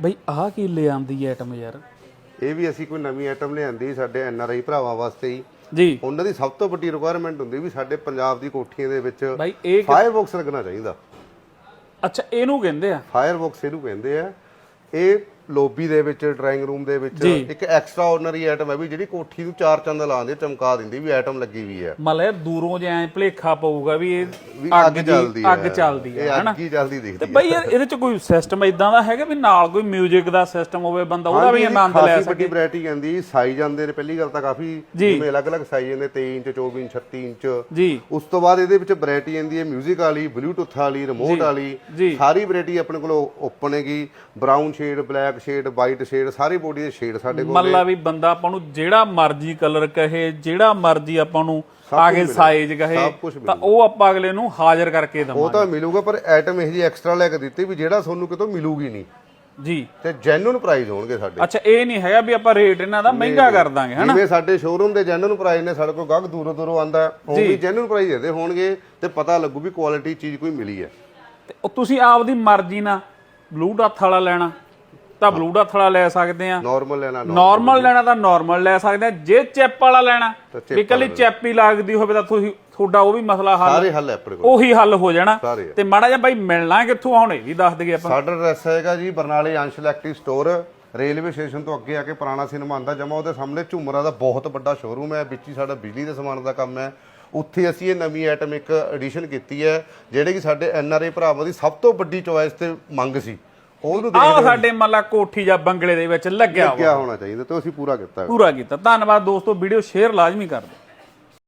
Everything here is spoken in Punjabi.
ਬਈ ਆਹ ਕੀ ਲੈ ਆਂਦੀ ਆਈਟਮ ਯਾਰ? ਇਹ ਵੀ ਅਸੀਂ ਕੋਈ ਨਵੀਂ ਆਈਟਮ ਲਿਆਂਦੀ ਸਾਡੇ ਐਨ ਆਰ ਆਈ ਭਰਾਵਾਂ ਵਾਸਤੇ ਹੀ। ਜੀ। ਉਹਨਾਂ ਦੀ ਸਭ ਤੋਂ ਵੱਡੀ ਰਿਕੁਆਇਰਮੈਂਟ ਹੁੰਦੀ ਵੀ ਸਾਡੇ ਪੰਜਾਬ ਦੀ ਕੋਠੀਆਂ ਦੇ ਵਿੱਚ ਬਾਈ ਇਹ ਫਾਇਰ ਬਾਕਸ ਲੱਗਣਾ ਚਾਹੀਦਾ। ਅੱਛਾ ਇਹਨੂੰ ਕਹਿੰਦੇ ਆ? ਫਾਇਰ ਬਾਕਸ ਇਹਨੂੰ ਕਹਿੰਦੇ ਆ। ਇਹ ਲੋਬੀ ਦੇ ਵਿੱਚ ਡਰਾਇੰਗ ਰੂਮ ਦੇ ਵਿੱਚ ਜੀ। ਇੱਕ ਐਕਸਟਰਾ ਆਰਡੀਨਰੀ ਆਈਟਮ ਹੈ ਵੀ ਜਿਹੜੀ ਕੋਠੀ ਨੂੰ ਚਾਰ ਚੰਦ ਲਾਉਂਦੇ ਚਮਕਾ ਦਿੰਦੀ ਵੀ ਆਈਟਮ ਲੱਗੀ ਵੀ ਹੈ ਮਤਲਬ ਯਾਰ ਦੂਰੋਂ ਜੇ ਐ ਭਲੇਖਾ ਪਊਗਾ ਵੀ ਇਹ ਵੀ ਅੱਗ ਅੱਗ ਦੀ ਚੱਲਦੀ ਹੈ ਅੱਗ ਚੱਲਦੀ ਇਹ ਹੈ ਹਨਾ ਅੱਗ ਹੀ ਚੱਲਦੀ ਤੇ ਦਿਖਦੀ ਬਈ ਯਾਰ ਇਹਦੇ ਚ ਕੋਈ ਸਿਸਟਮ ਇਦਾਂ ਦਾ ਹੈਗਾ ਵੀ ਨਾਲ ਕੋਈ 뮤직 ਦਾ ਸਿਸਟਮ ਹੋਵੇ ਬੰਦਾ ਉਹਦਾ ਵੀ ਹਾਂਜੀ, ਆਨੰਦ ਲੈ ਖਾਸੀ ਸਕੇ ਵੱਡੀ ਵੈਰਾਈਟੀ ਆਂਦੀ ਸਾਈਜ਼ ਆਂਦੇ ਨੇ ਪਹਿਲੀ ਗੱਲ ਤਾਂ ਕਾਫੀ ਜੀ। ਜਿਵੇਂ ਅਲੱਗ-ਅਲੱਗ ਸਾਈਜ਼ ਆਂਦੇ 23 ਇੰਚ 24 ਇੰਚ 36 ਇੰਚ ਜੀ ਉਸ ਤੋਂ ਬਾਅਦ ਇਹਦੇ ਵਿੱਚ ਵੈਰਾਈਟੀ ਆਂਦੀ ਹੈ 뮤직 ਵਾਲੀ ਬਲੂਟੁੱਥ ਵਾਲੀ ਰਿਮੋਟ ਵਾਲੀ ਜੀ। ਸਾਰੀ ਵੈਰਾਈਟੀ ਆਪਣੇ ਕੋਲ ਓਪਨ ਹੈਗੀ brown shade black shade white shade ਸਾਰੇ ਬੋਡੀ ਦੇ ਸ਼ੇਡ ਸਾਡੇ ਕੋਲ ਮੱਲਾ ਵੀ ਬੰਦਾ ਆਪਾਂ ਨੂੰ ਜਿਹੜਾ ਮਰਜ਼ੀ ਕਲਰ ਕਹੇ ਜਿਹੜਾ ਮਰਜ਼ੀ ਆਪਾਂ ਨੂੰ ਆਗੇ ਸਾਈਜ਼ ਕਹੇ ਤਾਂ ਉਹ ਆਪਾਂ ਅਗਲੇ ਨੂੰ ਹਾਜ਼ਰ ਕਰਕੇ ਉਹ ਦਵਾਂਗੇ। ਤਾਂ ਮਿਲੂਗਾ ਪਰ ਆਈਟਮ ਇਹ ਜੀ ਐਕਸਟਰਾ ਲੈ ਕੇ ਦਿੱਤੀ ਵੀ ਜਿਹੜਾ ਤੁਹਾਨੂੰ ਕਿਤੋਂ ਮਿਲੂਗੀ ਨਹੀਂ। ਜੀ। ਤੇ ਜੈਨੂਨ ਪ੍ਰਾਈਸ ਹੋਣਗੇ ਸਾਡੇ। ਅੱਛਾ ਇਹ ਨਹੀਂ ਹੈਗਾ ਵੀ ਆਪਾਂ ਰੇਟ ਇਹਨਾਂ ਦਾ ਮਹਿੰਗਾ ਕਰ ਦਾਂਗੇ ਹਨਾ? ਜਿਵੇਂ ਸਾਡੇ ਸ਼ੋਰੂਮ ਦੇ ਜੈਨੂਨ ਪ੍ਰਾਈਸ ਨੇ ਸਾਡੇ ਕੋਲ ਗਾਹਕ ਦੂਰੋਂ ਦੂਰੋਂ ਆਂਦਾ ਉਹ ਵੀ ਜੈਨੂਨ ਪ੍ਰਾਈਸ ਦੇਦੇ ਹੋਣਗੇ ਤੇ ਪਤਾ ਲੱਗੂ ਵੀ ਕੁਆਲਿਟੀ ਚੀਜ਼ ਕੋਈ ਮਿਲੀ ਹੈ। ਤੇ ਉਹ ਤੁਸੀਂ ਆਪਦੀ ਮਰਜ਼ੀ ਨਾਲ ਬਲੂਟੁੱਥ ਵਾਲਾ ਲੈਣਾ। ਤਾਂ ਬਲੂਟੁੱਥ ਵਾਲਾ ਲੈ ਸਕਦੇ ਆ। ਨਾਰਮਲ ਲੈਣਾ। ਨਾਰਮਲ ਲੈਣਾ ਤਾਂ ਨਾਰਮਲ ਲੈ ਸਕਦੇ ਆ। ਜੇ ਚਿਪ ਵਾਲਾ ਲੈਣਾ ਵੀ ਕੱਲੀ ਚਿਪ ਹੀ ਲੱਗਦੀ ਹੋਵੇ ਤਾਂ ਤੁਸੀਂ ਤੁਹਾਡਾ ਉਹ ਵੀ ਮਸਲਾ ਹੱਲ ਸਾਰੇ ਹੱਲ ਹੈ ਆਪਣੇ ਕੋਲ। ਉਹੀ ਹੱਲ ਹੋ ਜਾਣਾ। ਤੇ ਮਾੜਾ ਜਿਹਾ ਬਾਈ ਮਿਲਣਾ ਕਿੱਥੋਂ ਹੁਣ ਇਹ ਵੀ ਦੱਸ ਦਈਏ ਆਪਾਂ। ਸਾਡਾ ਐਡਰੈਸ ਹੈਗਾ ਜੀ ਬਰਨਾਲੇ ਅੰਸ਼ ਇਲੈਕਟ੍ਰਿਕ ਸਟੋਰ ਰੇਲਵੇ ਸਟੇਸ਼ਨ ਤੋਂ ਅੱਗੇ ਆ ਕੇ ਪੁਰਾਣਾ ਸਿਨੇਮਾ ਆਂਦਾ ਜਮਾ ਉਹਦੇ ਸਾਹਮਣੇ ਝੁਮਰਾ ਦਾ ਬਹੁਤ ਵੱਡਾ ਸ਼ੋਰੂਮ ਹੈ ਵਿੱਚ ਹੀ ਸਾਡਾ ਬਿਜਲੀ ਦੇ ਸਮਾਨ ਦਾ ਕੰਮ ਹੈ। ਉੱਥੇ ਅਸੀਂ ਇਹ ਨਵੀਂ ਆਈਟਮ ਇੱਕ ਐਡੀਸ਼ਨ ਕੀਤੀ ਹੈ ਜਿਹੜੇ ਕਿ ਸਾਡੇ ਐਨ ਆਰ ਆਈ ਭਰਾਵਾਂ ਦੀ ਸਭ ਤੋਂ ਵੱਡੀ ਚੋਇਸ ਤੇ ਮੰਗ ਸੀ। ਉਹਨੂੰ ਆਹ ਸਾਡੇ ਮੱਲਾ ਕੋਠੀ ਜਾਂ ਬੰਗਲੇ ਦੇ ਵਿੱਚ ਲੱਗਿਆ ਦੇਖਿਆ ਹੋਣਾ ਚਾਹੀਦਾ ਤੇ ਅਸੀਂ ਪੂਰਾ ਕੀਤਾ। ਪੂਰਾ ਕੀਤਾ। ਧੰਨਵਾਦ ਦੋਸਤੋ ਵੀਡੀਓ ਸ਼ੇਅਰ ਲਾਜ਼ਮੀ ਕਰ ਦਿਓ।